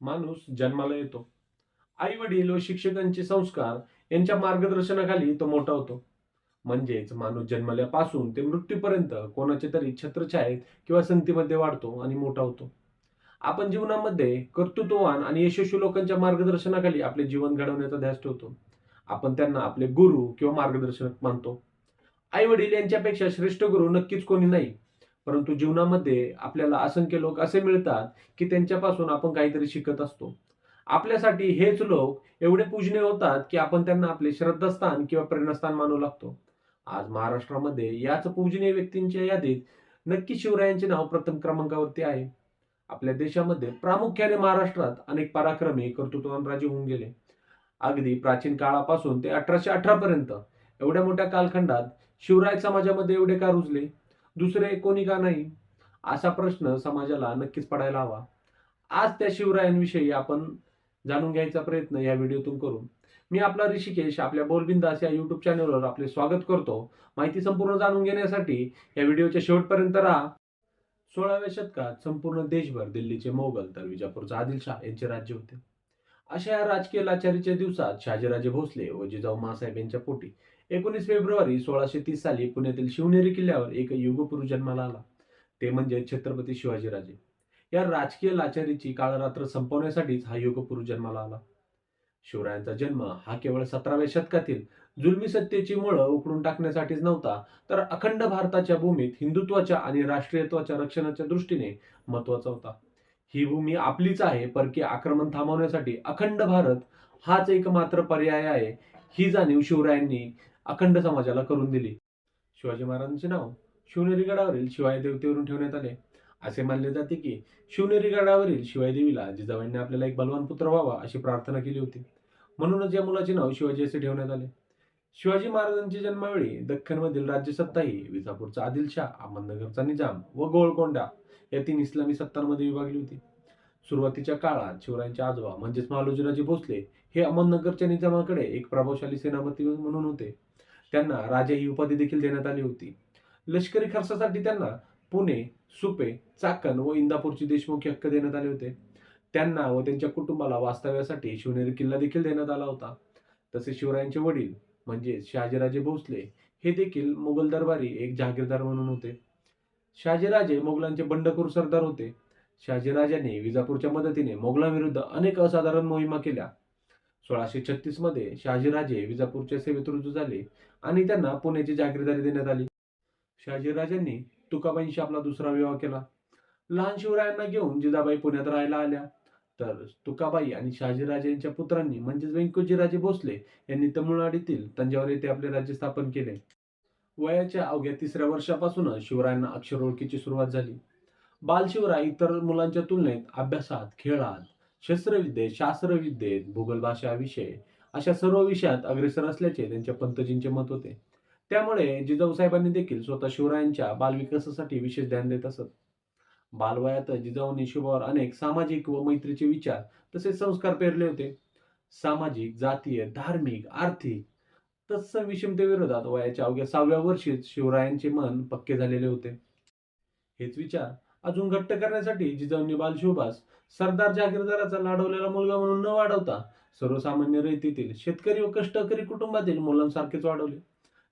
माणूस जन्माला येतो. आई वडील व शिक्षकांचे संस्कार यांच्या मार्गदर्शनाखाली तो मोठा होतो. म्हणजेच माणूस जन्मल्यापासून ते मृत्यूपर्यंत कोणाच्या तरी छत्रछायेत किंवा संतीमध्ये वाढतो आणि मोठा होतो. आपण जीवनामध्ये कर्तृत्ववान आणि यशस्वी लोकांच्या मार्गदर्शनाखाली आपले जीवन घडवण्याचा ध्यास ठेवतो. आपण त्यांना आपले गुरु किंवा मार्गदर्शक मानतो. आई वडील यांच्यापेक्षा श्रेष्ठ गुरु नक्कीच कोणी नाही. परंतु जीवनामध्ये आपल्याला असंख्य लोक असे मिळतात की त्यांच्यापासून आपण काहीतरी शिकत असतो. आपल्यासाठी हेच लोक एवढे पूजनीय होतात की आपण त्यांना आपले श्रद्धास्थान किंवा प्रेरणास्थान मानू लागतो. आज महाराष्ट्रामध्ये याच पूजनीय व्यक्तींच्या यादीत नक्की शिवरायांचे नाव प्रथम क्रमांकावरती आहे. आपल्या देशामध्ये प्रामुख्याने महाराष्ट्रात अनेक पराक्रमी कर्तृत्ववान राजे होऊन गेले. अगदी प्राचीन काळापासून ते अठराशे अठरा पर्यंत एवढ्या मोठ्या कालखंडात शिवराय समाजामध्ये एवढे का रुजले? दुसरे कोणी का नाही? असा प्रश्न समाजाला नक्कीच पडायला हवा. आज त्या शिवरायांविषयी आपण जाणून घ्यायचा प्रयत्न या व्हिडिओतून करू मी आपला ऋषिकेश आपल्या बोलबिंदास या युट्यूब चॅनलवर आपले स्वागत करतो. माहिती संपूर्ण जाणून घेण्यासाठी या व्हिडिओच्या शेवटपर्यंत राहा. सोळाव्या शतकात संपूर्ण देशभर दिल्लीचे मोगल तर विजापूरचा आदिलशाह यांचे राज्य होते. अशा या राजकीय लाचारीच्या दिवसात शहाजीराजे भोसले व जिजाऊ मासाहेब यांच्या पोटी एकोणीस फेब्रुवारी सोळाशे तीस साली पुण्यातील शिवनेरी किल्ल्यावर एक युगपुरुष जन्माला आला. ते म्हणजे छत्रपती शिवाजीराजे. या राजकीय लाचारीची काळरात्र संपवण्यासाठीच हा युगपुरुष जन्माला आला. शिवरायांचा जन्म हा केवळ सतराव्या शतकातील जुलमी सत्तेची मुळं उकळून टाकण्यासाठीच नव्हता तर अखंड भारताच्या भूमीत हिंदुत्वाच्या आणि राष्ट्रीयत्वाच्या रक्षणाच्या दृष्टीने महत्त्वाचा होता. ही भूमी आपलीच आहे परकीय आक्रमण थांबवण्यासाठी अखंड भारत हाच एकमात्र पर्याय आहे ही जाणीव शिवरायांनी अखंड समाजाला करून दिली. शिवाजी महाराजांचे नाव शिवनेरी गडावरील शिवाय देवतेवरून ठेवण्यात आले. असे मानले जाते की शिवनेरी गडावरील शिवाय देवीला जिजाबाईंनी आपल्याला एक बलवान पुत्र व्हावा अशी प्रार्थना केली होती. म्हणूनच या मुलाचे नाव शिवाजी असे ठेवण्यात आले. शिवाजी महाराजांच्या जन्मावेळी दख्खनमधील राज्यसत्ताही विजापूरचा आदिलशाह अहमदनगरचा निजाम व गोळकोंडा या तीन इस्लामी सत्तांमध्ये विभागली होती. सुरुवातीच्या काळात शिवरायांचे आजोबा म्हणजेच महालोजीराजे भोसले हे अहमदनगरच्या निजामाकडे एक प्रभावशाली सेनापती म्हणून होते. त्यांना राजा ही उपाधी देखील देण्यात आली होती. लष्करी खर्चासाठी त्यांना पुणे सुपे चाकण व इंदापूरचे देशमुखी हक्क देण्यात आले होते. त्यांना व त्यांच्या कुटुंबाला वास्तव्यासाठी शिवनेरी किल्ला देखील देण्यात आला होता. तसे शिवरायांचे वडील म्हणजे शहाजीराजे भोसले हे देखील मुघल दरबारी एक जहागीरदार म्हणून होते. शहाजीराजे मोगलांचे बंडखोर सरदार होते. शहाजीराजांनी विजापूरच्या मदतीने मोगलांविरुद्ध अनेक असाधारण मोहिमा केल्या. सोळाशे छत्तीसमध्ये शहाजीराजे विजापूरच्या सेवेत रुजू झाले आणि त्यांना पुण्याची जागीरदारी देण्यात आली. शहाजीराजांनी तुकाबाईंशी आपला दुसरा विवाह केला. लहान शिवरायांना घेऊन जिजाबाई पुण्यात राहायला आल्या. तर तुकाबाई आणि शहाजीराजे यांच्या पुत्रांनी म्हणजेच व्यंकोजीराजे भोसले यांनी तमिळनाडूतील तंजावर येथे आपले राज्य स्थापन केले. वयाच्या अवघ्या तिसऱ्या वर्षापासूनच शिवरायांना अक्षर ओळखीची सुरुवात झाली. बालशिवराय इतर मुलांच्या तुलनेत अभ्यासात खेळात शस्त्रविद्येत शास्त्रविद्येत भूगोल भाषा विषय अशा सर्व विषयात अग्रेसर असल्याचे त्यांच्या पंतजींचे मत होते. त्यामुळे जिजाऊ साहेबांनी देखील स्वतः शिवरायांच्या बालविकासासाठी विशेष ध्यान देत असत. बालवयात जिजाऊंनी शिवावर अनेक सामाजिक व मैत्रीचे विचार तसेच संस्कार पेरले होते. सामाजिक जातीय धार्मिक आर्थिक तत्सम विषमतेविरोधात वयाच्या अवघ्या सहाव्या वर्षीच शिवरायांचे मन पक्के झालेले होते. हेच विचार अजून घट्ट करण्यासाठी जिजाऊंनी बालशिवबास सरदार जागीरदाराचा लाडवलेला मुलगा म्हणून न वाढवता सर्वसामान्य रीतीतील शेतकरी व कष्टकरी कुटुंबातील मुलांसारखेच वाढवले.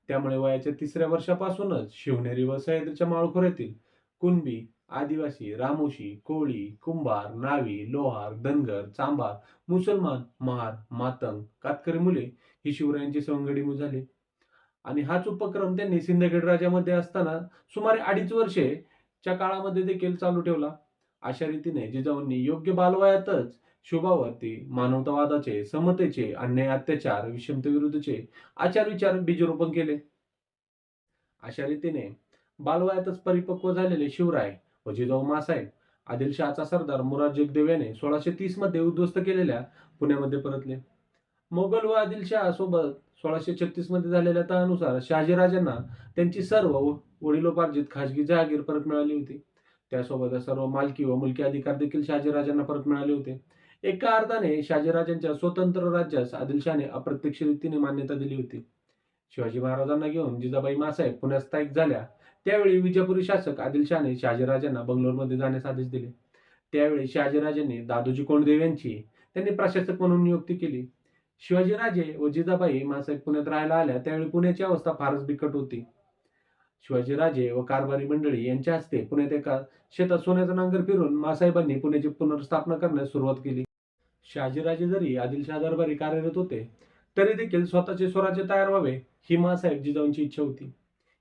त्यामुळे वयाच्या तिसऱ्या वर्षापासूनच शिवनेरी व सह्याद्रीच्या माळखोऱ्यातील कुणबी आदिवासी रामोशी कोळी कुंभार नावी लोहार धनगर चांभार मुसलमान महार मातंग कातकरी मुले ही शिवरायांची सवंगडी झाली. आणि हाच उपक्रम त्यांनी सिंदखेड राज्यामध्ये असताना सुमारे अडीच वर्षे च्या काळामध्ये देखील चालू ठेवला. अशा रीतीने जिजाऊंनी योग्य बालवयातच शुभावरती मानवतावादाचे समतेचे अन्याय अत्याचार विषमतेविरुद्धचे आचार विचार बीजरोपण केले. अशा रीतीने बालवयातच परिपक्व झालेले शिवराय व जिजाऊ मासाहेब आदिलशहाचा सरदार मुराद जगदेव याने सोळाशे तीसमध्ये उद्ध्वस्त केलेल्या पुण्यामध्ये परतले. मोगल व आदिलशाह सोबत सोळाशे छत्तीसमध्ये झालेल्या तहानुसार शहाजीराजांना त्यांची सर्व वडिलोपार्जित खाजगी जहागीर परत मिळाली होती. त्यासोबत सर्व मालकी व मुलकी अधिकार देखील शहाजीराजांना परत मिळाले होते. एका अर्थाने शहाजीराजांच्या स्वतंत्र राज्यास आदिलशहाने अप्रत्यक्ष रीतीने मान्यता दिली होती. शिवाजी महाराजांना घेऊन जिजाबाई मासाहेब पुण्यात स्थायिक झाल्या. त्यावेळी विजापुरी शासक आदिलशहाने शहाजीराजांना बंगलोरमध्ये जाण्यास आदेश दिले. त्यावेळी शहाजीराजांनी दादोजी कोंडदेव यांची त्यांनी प्रशासक म्हणून नियुक्ती केली. शिवाजीराजे व जिजाबाई मासाहेब पुण्यात राहायला आल्या त्यावेळी पुण्याची अवस्था फारच बिकट होती. शिवाजीराजे व कारभारी मंडळी यांच्या हस्ते पुण्यात एका शेतात सोन्याचा नांगर फिरून मासाहेबांनी पुण्याची पुनर्स्थापना करण्यास सुरुवात केली. शहाजीराजे जरी आदिलशाह दरबारी कार्यरत होते तरी देखील स्वतःचे स्वराज्य तयार व्हावे ही मासाहेब जिजाऊंची इच्छा होती.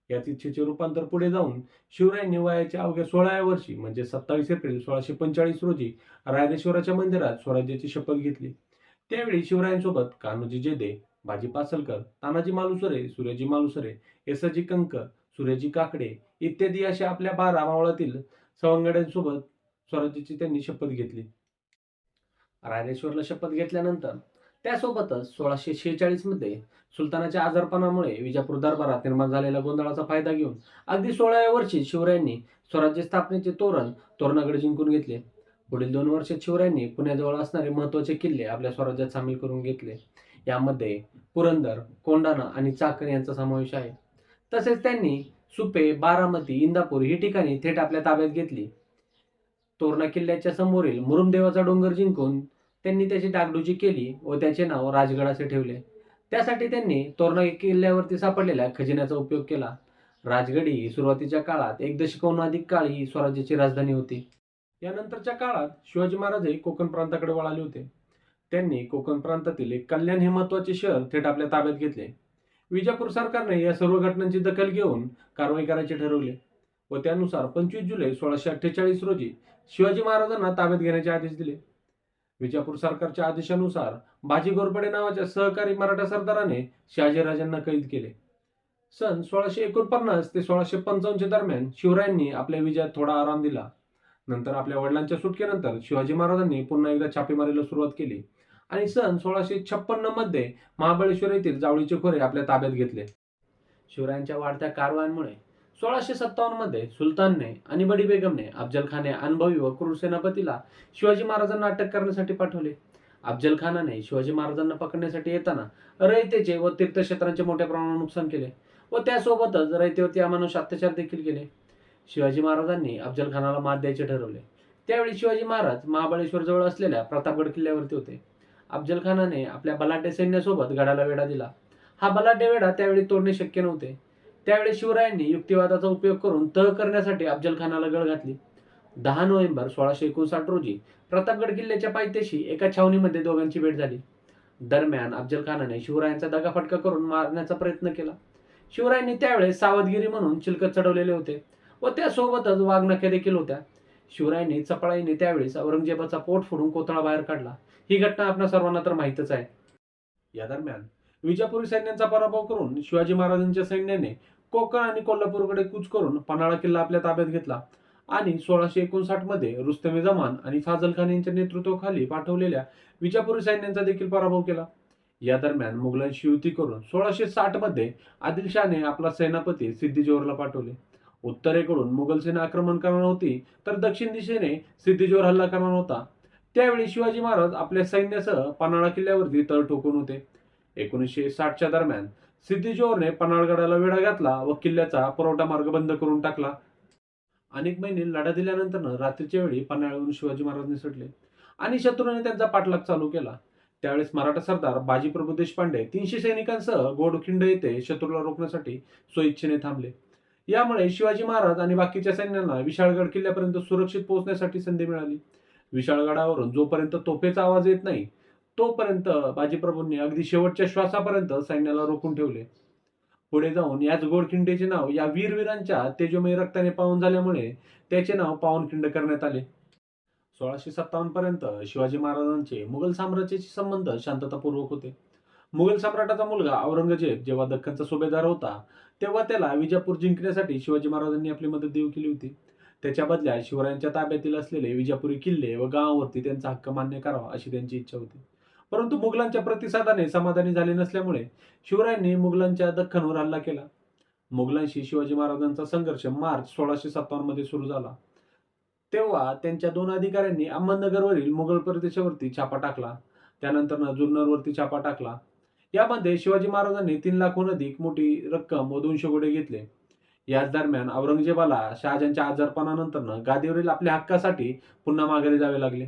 याच इच्छेचे रूपांतर पुढे जाऊन शिवरायांनी वयाच्या अवघ्या सोळाव्या वर्षी म्हणजे सत्तावीस एप्रिल सोळाशे पंचेचाळीस रोजी रायरेश्वराच्या मंदिरात स्वराज्याची शपथ घेतली. त्यावेळी शिवरायांसोबत कान्होजी जेदे बाजी पासलकर तानाजी मालुसरे सूर्याजी मालुसरे एसजी कंक सूर्यजी काकडे इत्यादी अशा आपल्या बारा मावळातील सवंगड्यांसोबत स्वराज्याची त्यांनी शपथ घेतली. रायरेश्वरला शपथ घेतल्यानंतर त्यासोबतच सोळाशे शेहेचाळीसमध्ये सुलतानाच्या आजारपणामुळे विजापूर दरबारात निर्माण झालेल्या गोंधळाचा फायदा घेऊन अगदी सोळाव्या वर्षी शिवरायांनी स्वराज्य स्थापनेचे तोरण तोरणाकडे जिंकून घेतले. पुढील दोन वर्षात शिवरायांनी पुण्याजवळ असणारे महत्त्वाचे किल्ले आपल्या स्वराज्यात सामील करून घेतले. यामध्ये पुरंदर कोंढाणा आणि चाकर यांचा समावेश आहे. तसेच त्यांनी सुपे बारामती इंदापूर ही ठिकाणी थेट आपल्या ताब्यात घेतली. तोरणा किल्ल्याच्या समोरील मुरुमदेवाचा डोंगर जिंकून त्यांनी त्याची डागडुजी केली व त्याचे नाव राजगड असे ठेवले. त्यासाठी त्यांनी तोरणा किल्ल्यावरती सापडलेल्या खजिन्याचा उपयोग केला. राजगड ही सुरुवातीच्या काळात एक दशकाहून अधिक काळ ही स्वराज्याची राजधानी होती. यानंतरच्या काळात शिवाजी महाराज हे कोकण प्रांताकडे वळाले होते. त्यांनी कोकण प्रांतातील एक कल्याण हे महत्त्वाचे शहर थेट आपल्या ताब्यात घेतले. विजापूर सरकारने या सर्व घटनांची दखल घेऊन कारवाई करायचे ठरवले व त्यानुसार पंचवीस जुलै सोळाशे अठ्ठेचाळीस रोजी शिवाजी महाराजांना ताब्यात घेण्याचे आदेश दिले. विजापूर सरकारच्या आदेशानुसार बाजी घोरपडे नावाच्या सहकारी मराठा सरदाराने शहाजीराजांना कैद केले. सन सोळाशे एकोणपन्नास ते सोळाशे पंचावन्नच्या दरम्यान शिवरायांनी आपल्या विजयात थोडा आराम दिला. नंतर आपल्या वडिलांच्या सुटकेनंतर शिवाजी महाराजांनी पुन्हा एकदा छापेमारीला सुरुवात केली. आणि सन सोळाशे छप्पन्नमध्ये महाबळेश्वर येथील जावळीचे खोरे आपल्या ताब्यात घेतले. शिवरायांच्या वाढत्या कारवायांमुळे सोळाशे सत्तावन्नमध्ये सुलतानने आणि बडी बेगमने अफजल खाने अनुभवी व क्रूर सेनापतीला शिवाजी महाराजांना अटक करण्यासाठी पाठवले. अफजल खानाने शिवाजी महाराजांना पकडण्यासाठी येताना रयतेचे व तीर्थक्षेत्रांचे मोठ्या प्रमाणात नुकसान केले व त्यासोबतच रयतेवरती अमानुष अत्याचार देखील केले. शिवाजी महाराजांनी अफजल खानाला मात द्यायचे ठरवले. त्यावेळी शिवाजी महाराज महाबळेश्वर जवळ असलेल्या प्रतापगड किल्ल्यावरती होते. अफजल खानाने आपल्या बलाढ्य सैन्यासोबत गडाला वेढा दिला. हा बलाढ्य वेढा त्यावेळी तोडणे शक्य नव्हते. त्यावेळी शिवरायांनी युक्तिवादाचा उपयोग करून तह करण्यासाठी अफजल खानाला गळ घातली. दहा नोव्हेंबर सोळाशे एकोणसाठ रोजी प्रतापगड किल्ल्याच्या पायथ्याशी एका छावणीमध्ये दोघांची भेट झाली. दरम्यान अफजल खानाने शिवरायांचा दगाफटका करून मारण्याचा प्रयत्न केला. शिवरायांनी त्यावेळेस सावधगिरी म्हणून चिलकत चढवलेले होते. व त्यासोबतच वाघनख्या देखील होत्या. शिवरायांनी चपळाईने त्यावेळेस औरंगजेबाचा पोट फोडून कोथळा बाहेर काढला. ही घटना आपल्या सर्वांना तर माहीतच आहे. या दरम्यान विजापुरी सैन्यांचा पराभव करून शिवाजी महाराजांच्या सैन्याने कोकण आणि कोल्हापूरकडे कूच करून पन्हाळा किल्ला आपल्या ताब्यात घेतला आणि सोळाशे एकोणसाठमध्ये रुस्तमे जमान आणि फाजल खान यांच्या नेतृत्वाखाली पाठवलेल्या विजापुरी सैन्यांचा देखील पराभव केला. या दरम्यान मुघलांशी युती करून सोळाशे साठमध्ये आदिलशहाने आपला सेनापती सिद्धी पाठवले. उत्तरेकडून मुघल सेना आक्रमण करणार होती तर दक्षिण दिशेने सिद्धीजोर हल्ला करणार होता. त्यावेळी शिवाजी महाराज आपल्या सैन्यासह पन्हाळा किल्ल्यावरती तळ ठोकून होते. एकोणीसशे साठच्या दरम्यान सिद्धीजोरने पन्हाळगडाला वेढा घातला व किल्ल्याचा पुरवठा मार्ग बंद करून टाकला. अनेक महिने लढा दिल्यानंतर रात्रीच्या वेळी पन्हाळ्यावरून शिवाजी महाराज निसटले आणि शत्रूने त्यांचा पाठलाग चालू केला. त्यावेळेस मराठा सरदार बाजीप्रभू देशपांडे तीनशे सैनिकांसह गोडखिंड येथे शत्रूला रोखण्यासाठी स्वइच्छेने थांबले. यामुळे शिवाजी महाराज आणि बाकीच्या सैन्यांना विशाळगड किल्ल्यापर्यंत सुरक्षित पोहोचण्यासाठी संधी मिळाली. विशाळगडावरून जोपर्यंत तोफेचा आवाज येत नाही तोपर्यंत बाजीप्रभूंनी अगदी शेवटच्या श्वासापर्यंत सैन्याला रोखून ठेवले. पुढे जाऊन याच गोडखिंडीचे नाव या वीरवीरांच्या तेजोमयी रक्ताने पावन झाल्यामुळे त्याचे नाव पावनखिंड करण्यात आले. सोळाशे सत्तावन्न पर्यंत शिवाजी महाराजांचे मुघल साम्राज्याचे संबंध शांततापूर्वक होते. मुघल सम्राटाचा मुलगा औरंगजेब जेव्हा दख्खनचा सुभेदार होता तेव्हा त्याला विजापूर जिंकण्यासाठी शिवाजी महाराजांनी आपली मदत देऊ केली होती. त्याच्या बदल्यात शिवरायांच्या ताब्यातील असलेले विजापुरी किल्ले व गावावरती त्यांचा हक्क मान्य करावा अशी त्यांची इच्छा होती. परंतु मुघलांच्या प्रतिसादाने समाधानी झाले नसल्यामुळे शिवरायांनी मुघलांच्या दख्खनवर हल्ला केला. मुघलांशी शिवाजी महाराजांचा संघर्ष मार्च सोळाशे सत्तावन्नमध्ये सुरू झाला. तेव्हा त्यांच्या दोन अधिकाऱ्यांनी अहमदनगरवरील मुघल प्रदेशावरती छापा टाकला. त्यानंतर जुन्नरवरती छापा टाकला. यामध्ये शिवाजी महाराजांनी तीन लाखहून अधिक मोठी रक्कम व दोनशे घोडे घेतले. याच दरम्यान औरंगजेबाला शहाजांच्या आजारपणानंतर गादीवरील आपल्या हक्कासाठी पुन्हा माघारी जावे लागले.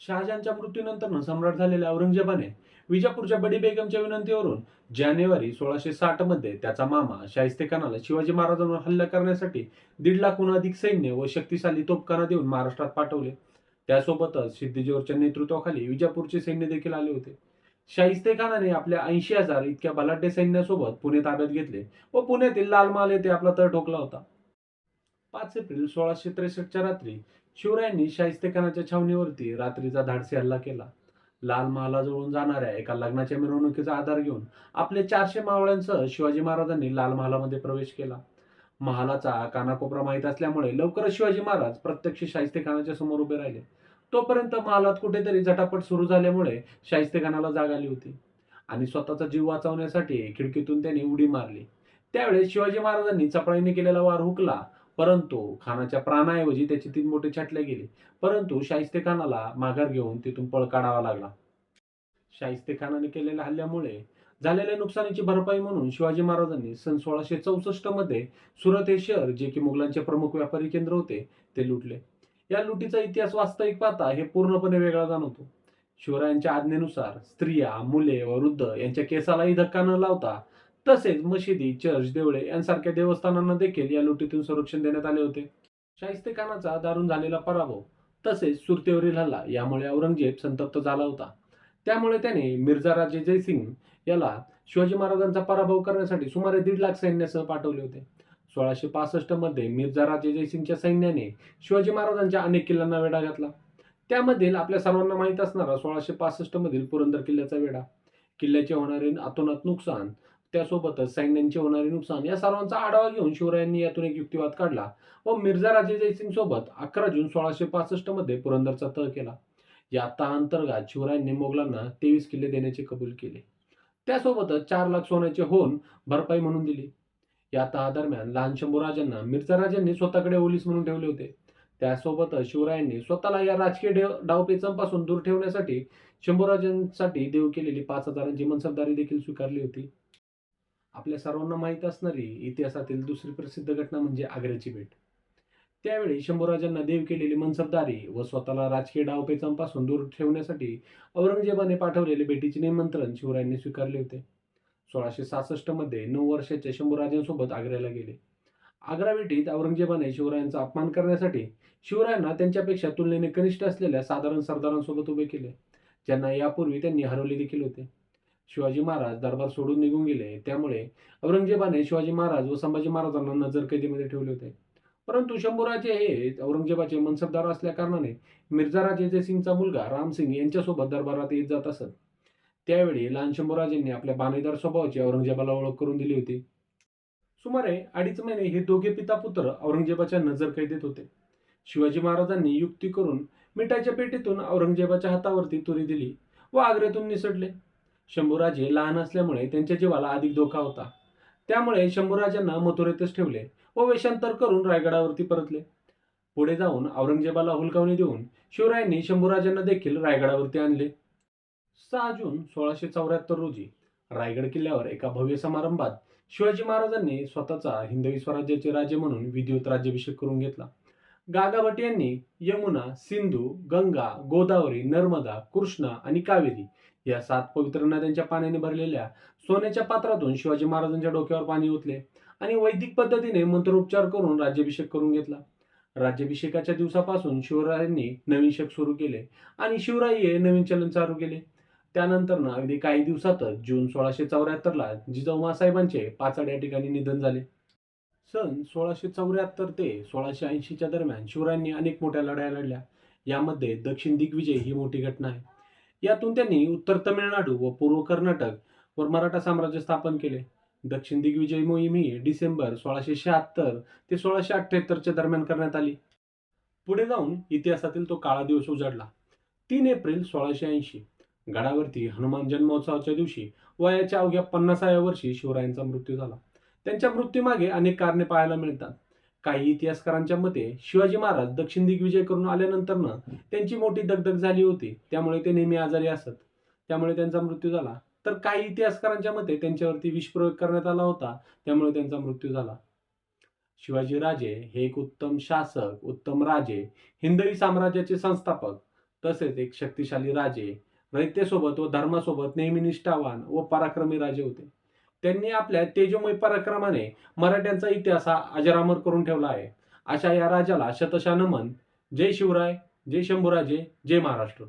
शहाजांच्या मृत्यूनंतर सम्राट झालेल्या औरंगजेबाने विजापूरच्या बडी बेगमच्या विनंतीवरून जानेवारी सोळाशे साठमध्ये त्याचा मामा शाहिस्ते खानाला शिवाजी महाराजांवर हल्ला करण्यासाठी दीड लाखहून अधिक सैन्य व शक्तिशाली तोपखाना देऊन महाराष्ट्रात पाठवले. त्यासोबतच सिद्धीजोरच्या नेतृत्वाखाली विजापूरचे सैन्य देखील आले होते. शाहिस्ते खानाने आपल्या ऐंशी हजार इतक्या बलाढ्य सैन्यासोबत पुणे ताब्यात घेतले व पुण्यातील लाल महाल येथे आपला तळ ठोकला होता. पाच एप्रिल सोळाशे त्रेसष्टच्या रात्री शिवरायांनी शाहिस्ते खानाच्या छावणीवरती रात्रीचा धाडसी हल्ला केला. लाल महालाजवळून जाणाऱ्या एका लग्नाच्या मिरवणुकीचा आधार घेऊन आपले चारशे मावळ्यांसह शिवाजी महाराजांनी लाल महालामध्ये प्रवेश केला. महालाचा कानाकोपरा माहीत असल्यामुळे लवकरच शिवाजी महाराज प्रत्यक्ष शाहिस्ते खानाच्या समोर उभे राहिले. तोपर्यंत महालात कुठेतरी झटापट सुरू झाल्यामुळे शाहिस्तेखानाला जाग आली होती. आणि स्वतःचा जीव वाचवण्यासाठी खिडकीतून त्यांनी उडी मारली. त्यावेळेस शिवाजी महाराजांनी चपळाईने केलेला वार हुकला परंतु खानाच्या प्राणाऐवजी त्याचे तीन मोठे छाटले गेले. परंतु शाहिस्ते खानाला माघार घेऊन तिथून पळ काढावा लागला. शाहिस्ते खानाने केलेल्या हल्ल्यामुळे झालेल्या नुकसानीची भरपाई म्हणून शिवाजी महाराजांनी सन सोळाशे चौसष्टमध्ये सुरत हे शहर जे की मुघलांचे प्रमुख व्यापारी केंद्र होते ते लुटले. या लुटीचा इतिहास वास्तविक पाहता हे पूर्णपणे वेगळा जाणवतो. शिवरायांच्या आज्ञेनुसार स्त्रिया मुले व वृद्ध यांच्या केसालाही धक्का न लावता तसेच मशिदी चर्च देवळे यांसारख्या देवस्थानांना देखील या लुटीतून संरक्षण देण्यात आले होते. शाहिस्ते खानाचा दारुण झालेला पराभव तसेच सुरतेवरील हल्ला यामुळे औरंगजेब संतप्त झाला होता. त्यामुळे त्याने मिर्झा राजे जयसिंग याला शिवाजी महाराजांचा पराभव करण्यासाठी सुमारे दीड लाख सैन्यासह पाठवले होते. सोळाशे पासष्टमध्ये मिर्झा राजे जयसिंगच्या सैन्याने शिवाजी महाराजांच्या अनेक किल्ल्यांना वेढा घातला. त्यामधील आपल्या सर्वांना माहीत असणारा सोळाशे पासष्टमधील पुरंदर किल्ल्याचा वेढा. किल्ल्याचे होणारे अतोनात नुकसान त्यासोबतच सैन्यांचे होणारे नुकसान या सर्वांचा आढावा घेऊन शिवरायांनी यातून एक युक्तिवाद काढला व मिर्झा राजे जयसिंग सोबत अकरा जून सोळाशे पासष्टमध्ये पुरंदरचा तह केला. या तहाअंतर्गत शिवरायांनी मोगलांना तेवीस किल्ले देण्याचे कबूल केले. त्यासोबतच चार लाख सोन्याचे होऊन भरपाई म्हणून दिली. या तहादरम्यान लहान शंभूराजांना मिर्झा राजांनी स्वतःकडे ओलीस म्हणून ठेवले होते. त्यासोबतच शिवरायांनी स्वतःला या राजकीय डेव डावपेचांपासून दूर ठेवण्यासाठी शंभूराजांसाठी देऊ केलेली पाच हजारांची मनसबदारी देखील स्वीकारली होती. आपल्या सर्वांना माहीत असणारी इतिहासातील दुसरी प्रसिद्ध घटना म्हणजे आग्र्याची भेट. त्यावेळी शंभूराजांना देव केलेली मनसबदारी व स्वतःला राजकीय डावपेचांपासून दूर ठेवण्यासाठी औरंगजेबाने पाठवलेले भेटीचे निमंत्रण शिवरायांनी स्वीकारले होते. सोळाशे सहासष्टमध्ये नऊ वर्षाच्या शंभूराजांसोबत आग्र्याला गेले. आग्राबेटीत औरंगजेबाने शिवरायांचा अपमान करण्यासाठी शिवरायांना त्यांच्यापेक्षा तुलनेने कनिष्ठ असलेल्या साधारण सरदारांसोबत उभे केले. ज्यांना यापूर्वी त्यांनी हरवले देखील होते. शिवाजी महाराज दरबार सोडून निघून गेले त्यामुळे औरंगजेबाने शिवाजी महाराज व संभाजी महाराजांना नजरकैदीमध्ये ठेवले होते. परंतु शंभूराजे हे औरंगजेबाचे मनसबदार असल्या कारणाने मिर्झा राजे सिंगचा मुलगा रामसिंग यांच्यासोबत दरबारात येत जात असत. त्यावेळी लहान शंभूराजेंनी आपल्या बाणेदार स्वभावाची औरंगजेबाला ओळख करून दिली होती. सुमारे अडीच महिने हे दोघे पिता पुत्र औरंगजेबाच्या नजरकैदेत होते. शिवाजी महाराजांनी युक्ती करून मिठाच्या पेटीतून औरंगजेबाच्या हातावरती तुरी दिली व आग्र्यातून निसटले. शंभूराजे लहान असल्यामुळे त्यांच्या जीवाला अधिक धोका होता. त्यामुळे शंभूराजांना मथुरेतच ठेवले व वेषांतर करून रायगडावरती परतले. पुढे जाऊन औरंगजेबाला हुलकावणी देऊन शिवरायांनी शंभूराजांना देखील रायगडावरती आणले. सहा जून सोळाशे चौऱ्याहत्तर रोजी रायगड किल्ल्यावर एका भव्य समारंभात शिवाजी महाराजांनी स्वतःचा हिंदवी स्वराज्याचे राजे म्हणून विधिवत राज्याभिषेक करून घेतला. गागाभट यांनी यमुना सिंधू गंगा गोदावरी नर्मदा कृष्णा आणि कावेरी या सात पवित्र नद्यांच्या पाण्याने भरलेल्या सोन्याच्या पात्रातून शिवाजी महाराजांच्या डोक्यावर पाणी ओतले आणि वैदिक पद्धतीने मंत्रोपचार करून राज्याभिषेक करून घेतला. राज्याभिषेकाच्या दिवसापासून शिवरायांनी नवीन शक सुरू केले आणि शिवराई हे नवीन चलन चालू केले. त्यानंतर ना अगदी काही दिवसातच जून सोळाशे चौऱ्याहत्तरला जिजाऊ मासाहेबांचे पाचाड या ठिकाणी निधन झाले. सन सोळाशे चौऱ्याहत्तर ते सोळाशे ऐंशीच्या दरम्यान शिवरायांनी अनेक मोठ्या लढाया लढल्या. यामध्ये दक्षिण दिग्विजय ही मोठी घटना आहे. यातून त्यांनी उत्तर तमिळनाडू व पूर्व कर्नाटक वर मराठा साम्राज्य स्थापन केले. दक्षिण दिग्विजय मोहीम ही डिसेंबर सोळाशे शहात्तर ते सोळाशे अठ्ठ्याहत्तरच्या दरम्यान करण्यात आली. पुढे जाऊन इतिहासातील तो काळा दिवस उजाडला. तीन एप्रिल सोळाशे ऐंशी. गडावरती हनुमान जन्मोत्सवाच्या दिवशी वयाच्या अवघ्या पन्नासाव्या वर्षी शिवरायांचा मृत्यू झाला. त्यांच्या मृत्यूमागे अनेक कारणे पाहायला मिळतात. काही इतिहासकारांच्या मते शिवाजी महाराज दक्षिण दिग्विजय करून आल्यानंतरनं त्यांची मोठी दगदग झाली होती. त्यामुळे ते नेहमी आजारी असत. त्यामुळे त्यांचा मृत्यू झाला. तर काही इतिहासकारांच्या मते त्यांच्यावरती विषप्रयोग करण्यात आला होता. त्यामुळे त्यांचा मृत्यू झाला. शिवाजीराजे हे एक उत्तम शासक उत्तम राजे हिंदवी साम्राज्याचे संस्थापक तसेच एक शक्तिशाली राजे नैत्यसोबत व धर्मासोबत नेहमी निष्ठावान व पराक्रमी राजे होते. त्यांनी आपल्या तेजोमय पराक्रमाने मराठ्यांचा इतिहास हा अजरामर करून ठेवला आहे. अशा या राजाला शतशा नमन. जय शिवराय जय शंभूराजे जय महाराष्ट्र.